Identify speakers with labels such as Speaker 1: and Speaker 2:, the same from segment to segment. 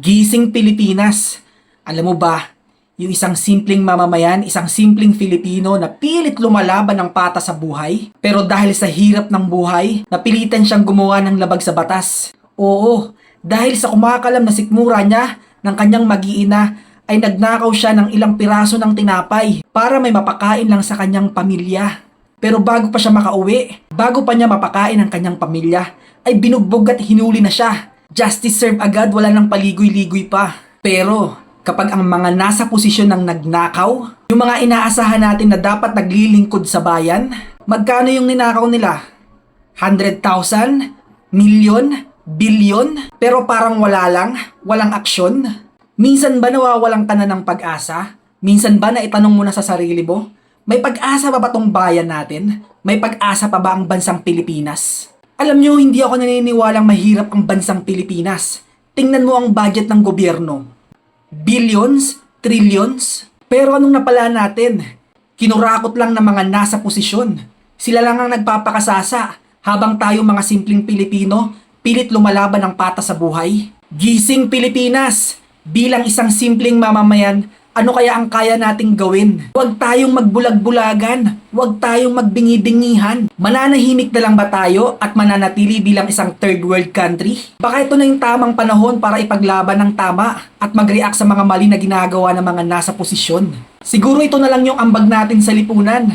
Speaker 1: Gising Pilipinas. Alam mo ba, yung isang simpleng mamamayan, isang simpleng Filipino na pilit lumalaban ng pata sa buhay, pero dahil sa hirap ng buhay, napilitan siyang gumawa ng labag sa batas. Oo, dahil sa kumakalam na sikmura niya ng kanyang mag-iina, ay nagnakaw siya ng ilang piraso ng tinapay para may mapakain lang sa kanyang pamilya. Pero bago pa siya makauwi, bago pa niya mapakain ang kanyang pamilya, ay binugbog at hinuli na siya. Justice serve agad, wala nang paligoy-ligoy pa. Pero kapag ang mga nasa posisyon ng nagnakaw, yung mga inaasahan natin na dapat naglilingkod sa bayan, magkano yung ninakaw nila? 100,000? Milyon? Bilyon? Pero parang wala lang? Walang aksyon? Minsan ba nawawalan ka na ng pag-asa? Minsan ba na itanong mo na sa sarili mo? May pag-asa pa ba tong bayan natin? May pag-asa pa ba ang bansang Pilipinas? Alam nyo, hindi ako naniniwalang mahirap ang bansang Pilipinas. Tingnan mo ang budget ng gobyerno. Billions? Trillions? Pero anong napala natin? Kinurakot lang ng mga nasa posisyon. Sila lang ang nagpapakasasa habang tayo mga simpleng Pilipino pilit lumalaban ng pata sa buhay. Gising Pilipinas! Bilang isang simpleng mamamayan, ano kaya ang kaya nating gawin? Huwag tayong magbulag-bulagan. Huwag tayong magbingi-bingihan. Mananahimik na lang ba tayo at mananatili bilang isang third world country? Baka ito na yung tamang panahon para ipaglaban ng tama at mag-react sa mga mali na ginagawa ng mga nasa posisyon. Siguro ito na lang yung ambag natin sa lipunan.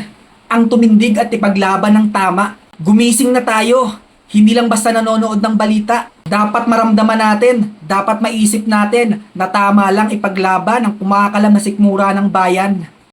Speaker 1: Ang tumindig at ipaglaban ng tama. Gumising na tayo. Hindi lang basta nanonood ng balita. Dapat maramdaman natin, dapat maisip natin na tama lang ipaglaban ang kumakalam na sikmura ng bayan.